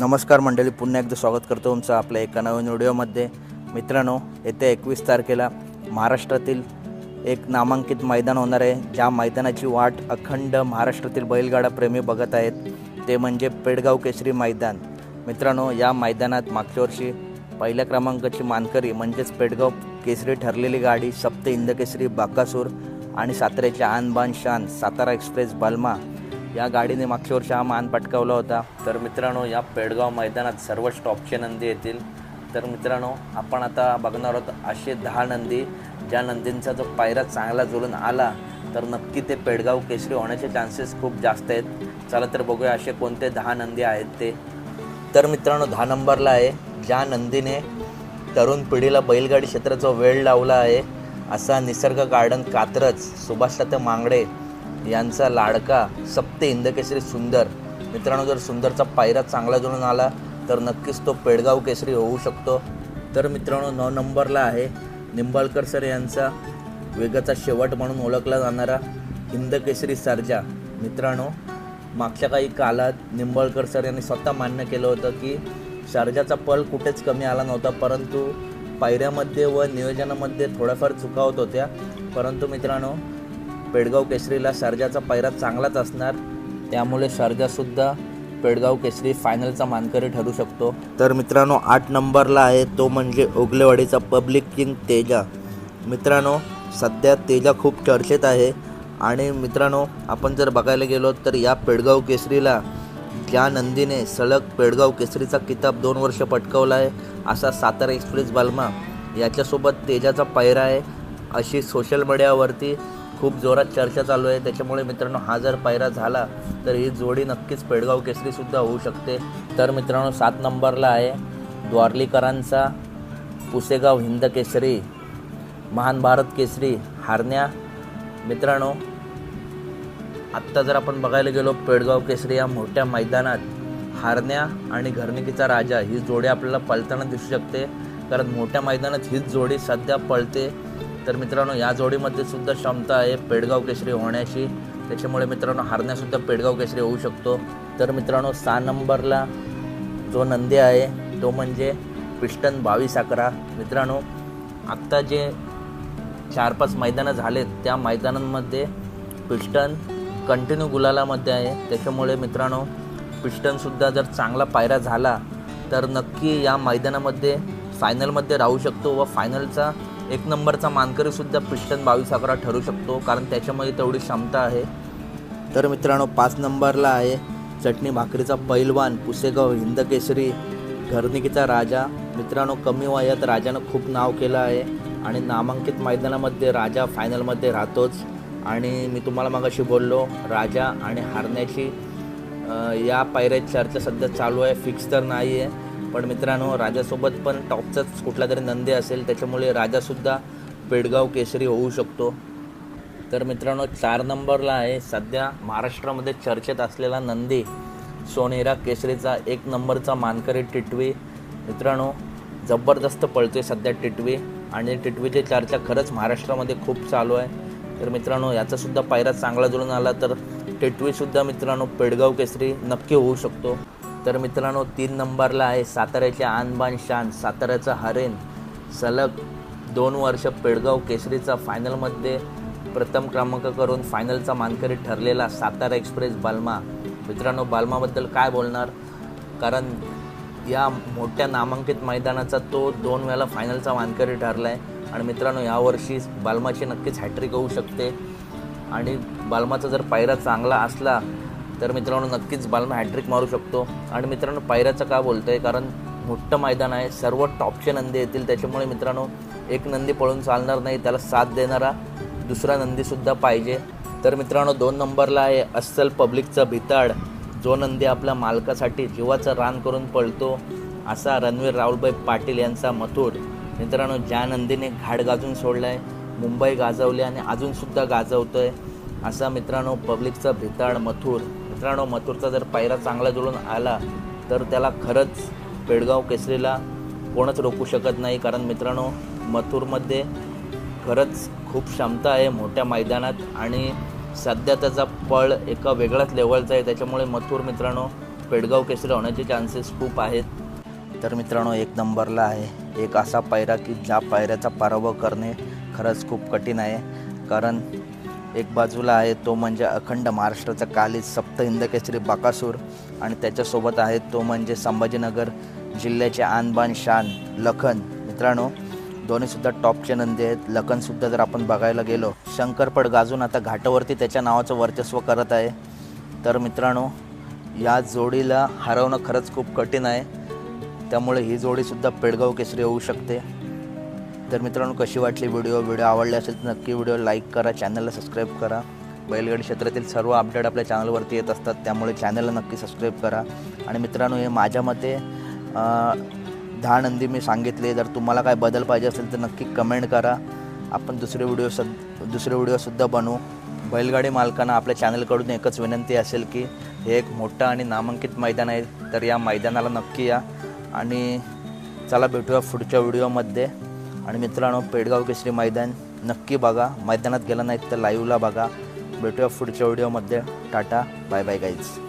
नमस्कार मंडळी पुन्हा एकदा स्वागत करतो तुमचं आपल्या एका नवीन व्हिडिओमध्ये. मित्रांनो येत्या एकवीस तारखेला महाराष्ट्रातील एक नामांकित मैदान होणार आहे. ज्या मैदानाची वाट अखंड महाराष्ट्रातील बैलगाडा प्रेमी बघत आहेत. ते म्हणजे पेडगाव केसरी मैदान. मित्रांनो या मैदानात मागच्या वर्षी पहिल्या क्रमांकाची मानकरी म्हणजेच पेडगाव केसरी ठरलेली गाडी सप्त इंद केसरी बाकासूर आणि साताऱ्याचे आन बान शान सातारा एक्सप्रेस बल्मा या गाडीने मागच्या वर्षी हा मान पटकावला होता. तर मित्रांनो या पेडगाव मैदानात सर्वच टॉपचे नंदी येतील. तर मित्रांनो आपण आता बघणार आहोत असे दहा नंदी. ज्या नंदींचा जो पायरा चांगला जुळून आला तर नक्की ते पेडगाव केसरी होण्याचे चान्सेस खूप जास्त आहेत. चला तर बघूया असे कोणते दहा नंदी आहेत ते. तर मित्रांनो दहा नंबरला आहे. ज्या नंदीने तरुण पिढीला बैलगाडी क्षेत्राचा वेळ लावला आहे असा निसर्ग गार्डन कात्रज सुभाषदत्त मांगडे यांचा लाडका सप्ते इंदकेसरी सुंदर. मित्रांनो जर सुंदरचा पायरा चांगला जुळून आला तर नक्कीच तो पेडगाव केसरी होऊ शकतो. तर मित्रांनो नऊ नंबरला आहे निंबाळकर सर यांचा वेगाचा शेवट म्हणून ओळखला जाणारा हिंदकेसरी सर्जा. मित्रांनो मागच्या काही कालात निंबाळकर सर यांनी स्वतः मान्य केलं होतं की सर्जाचा पल कुठेच कमी आला नव्हता परंतु पायऱ्यामध्ये व नियोजनामध्ये थोड्याफार चुका होत होत्या. परंतु मित्रांनो पेडगाव केसरीला शारजाचा पायरा चांगलाच असणार. त्यामुळे शारजासुद्धा पेडगाव केसरी फायनलचा मानकरी ठरू शकतो. तर मित्रांनो आठ नंबरला आहे तो म्हणजे ओगलेवाडीचा पब्लिक किंग तेजा. मित्रांनो सध्या तेजा खूप चर्चेत आहे. आणि मित्रांनो आपण जर बघायला गेलो तर या पेडगाव केसरीला ज्या नंदीने सलग पेडगाव केसरीचा किताब दोन वर्ष पटकवला आहे असा सातारा एक्सप्रेस बाल्मा याच्यासोबत तेजाचा पैरा आहे. अशी सोशल मीडियावरती खूप जोरात चर्चा चालू आहे. त्याच्यामुळे मित्रांनो हा जर पायरा झाला तर ही जोडी नक्कीच पेडगाव केसरीसुद्धा होऊ शकते. तर मित्रांनो सात नंबरला आहे द्वारलीकरांचा पुसेगाव हिंद केसरी महान भारत केसरी हारण्या. मित्रांनो आत्ता जर आपण बघायला गेलो पेडगाव केसरी या मोठ्या मैदानात हारण्या आणि घरणिकीचा राजा ही जोडी आपल्याला पळताना दिसू शकते. कारण मोठ्या मैदानात हीच जोडी सध्या पळते तर मित्रांनो या जोडीमध्ये सुद्धा क्षमता आहे पेडगाव केसरी होण्याची. त्याच्यामुळे मित्रांनो हारण्यासुद्धा पेडगाव केसरी होऊ शकतो. तर मित्रांनो सहा नंबरला जो नंदी आहे तो म्हणजे पिस्टन बावीस अकरा मित्रांनो आत्ता जे चार पाच मैदानं झालेत त्या मैदानांमध्ये पिस्टन कंटिन्यू गुलालामध्ये आहे. त्याच्यामुळे मित्रांनो पिस्टनसुद्धा जर चांगला पायरा झाला तर नक्की या मैदानामध्ये फायनलमध्ये राहू शकतो व फायनलचा एक नंबरचा मानकरीसुद्धा पिस्टन बावीस अकरा ठरू शकतो कारण त्याच्यामध्ये तेवढी क्षमता आहे. तर मित्रांनो पाच नंबरला आहे चटणी भाकरीचा पैलवान पुसेगाव हिंदकेसरी घरनिकीचा राजा. मित्रांनो कमी वयात राजानं खूप नाव केलं आहे आणि नामांकित मैदानामध्ये राजा फायनलमध्ये राहतोच. आणि मी तुम्हाला मगाशी बोललो राजा आणि हारण्याची या पायऱ्यात चर्चा सध्या चालू आहे फिक्स तर नाही आहे पण मित्रांनो राजासोबत पण टॉपचाच कुठला तरी नंदी असेल त्याच्यामुळे राजासुद्धा पेडगाव केसरी होऊ शकतो. तर मित्रांनो चार नंबरला आहे सध्या महाराष्ट्रामध्ये चर्चेत असलेला नंदी. सोनेरा केसरीचा एक नंबरचा मानकरी टिटवी. मित्रांनो जबरदस्त पळतोय सध्या टिटवी. आणि टिटवीची चर्चा खरंच महाराष्ट्रामध्ये खूप चालू आहे. तर मित्रांनो याचासुद्धा पायरा चांगला जुळून आला तर टिटवीसुद्धा मित्रांनो पेडगाव केसरी नक्की होऊ शकतो. तर मित्रांनो तीन नंबरला आहे साताऱ्याचे आणबान शान साताऱ्याचा हरेन. सलग दोन वर्ष पेडगाव केसरीचा फायनलमध्ये प्रथम क्रमांक करून फायनलचा मानकरी ठरलेला सातारा एक्सप्रेस बाल्मा. मित्रांनो बाल्माबद्दल काय बोलणार? कारण या मोठ्या नामांकित मैदानाचा तो दोन वेळा फायनलचा मानकरी ठरला आहे आणि मित्रांनो यावर्षी बाल्माची नक्कीच हॅट्रिक होऊ शकते. आणि बाल्माचा जर पायरा चांगला असला तर मित्रांनो नक्कीच बालम हॅट्रिक मारू शकतो. आणि मित्रांनो पायऱ्याचं का बोलतो आहे कारण मोठं मैदान आहे. सर्व टॉपचे नंदी येतील. त्याच्यामुळे मित्रांनो एक नंदी पळून चालणार नाही. त्याला साथ देणारा दुसरा नंदीसुद्धा पाहिजे. तर मित्रांनो दोन नंबरला आहे अस्सल पब्लिकचा भिताड. जो नंदी आपल्या मालकासाठी जीवाचं रान करून पळतो असा रणवीर राहुलभाई पाटील यांचा मथुर. मित्रांनो ज्या नंदीने घाट गाजून सोडला आहे मुंबई गाजवली आणि अजूनसुद्धा गाजवतो आहे असा मित्रांनो पब्लिकचा भिताड मथुर. मित्रांनो मथुरचा जर पायरा चांगला जुळून आला तर त्याला खरंच पेडगाव केसरीला कोणच रोखू शकत नाही. कारण मित्रांनो मथुरमध्ये खरंच खूप क्षमता आहे मोठ्या मैदानात आणि सध्या त्याचा पळ एका वेगळ्याच लेवलचा आहे. त्याच्यामुळे मथुर मित्रांनो पेडगाव केसरी होण्याचे चान्सेस खूप आहेत. तर मित्रांनो एक नंबरला आहे. एक असा पायरा की ज्या पायऱ्याचा पराभव करणे खरंच खूप कठीण आहे. कारण एक बाजूला आहे तो म्हणजे अखंड महाराष्ट्राचा कालीज सप्त हिंदकेसरी बाकासूर आणि त्याच्यासोबत आहे तो म्हणजे संभाजीनगर जिल्ह्याचे आणबान शान लखन. मित्रांनो दोन्हीसुद्धा टॉपचे नंदी आहेत. लखनसुद्धा जर आपण बघायला गेलो शंकरपड गाजून आता घाटावरती त्याच्या नावाचं वर्चस्व करत आहे. तर मित्रांनो या जोडीला हरवणं खरंच खूप कठीण आहे. त्यामुळे ही जोडीसुद्धा पेडगाव केसरी होऊ शकते. तर मित्रांनो कशी वाटली व्हिडिओ व्हिडिओ आवडले असेल तर नक्की व्हिडिओ लाईक करा चॅनलला सबस्क्राईब करा. बैलगाडी क्षेत्रातील सर्व अपडेट आपल्या चॅनलवरती येत असतात त्यामुळे चॅनलला नक्की सबस्क्राईब करा. आणि मित्रांनो हे माझ्या मते दहा नंदी मी सांगितले. जर तुम्हाला काय बदल पाहिजे असेल तर नक्की कमेंट करा. आपण दुसरे व्हिडिओ सद दुसरे व्हिडिओसुद्धा बनवू. बैलगाडी मालकांना आपल्या चॅनलकडून एकच विनंती असेल की हे एक मोठं आणि नामांकित मैदान आहे तर या मैदानाला नक्की या. आणि चला भेटूया पुढच्या व्हिडिओमध्ये आणि मित्रांनो पेडगाव केसरी मैदान नक्की बघा. मैदानात गेला नाही तर लाईव्हला बघा. भेटूया पुढच्या व्हिडिओमध्ये टाटा बाय बाय गाईज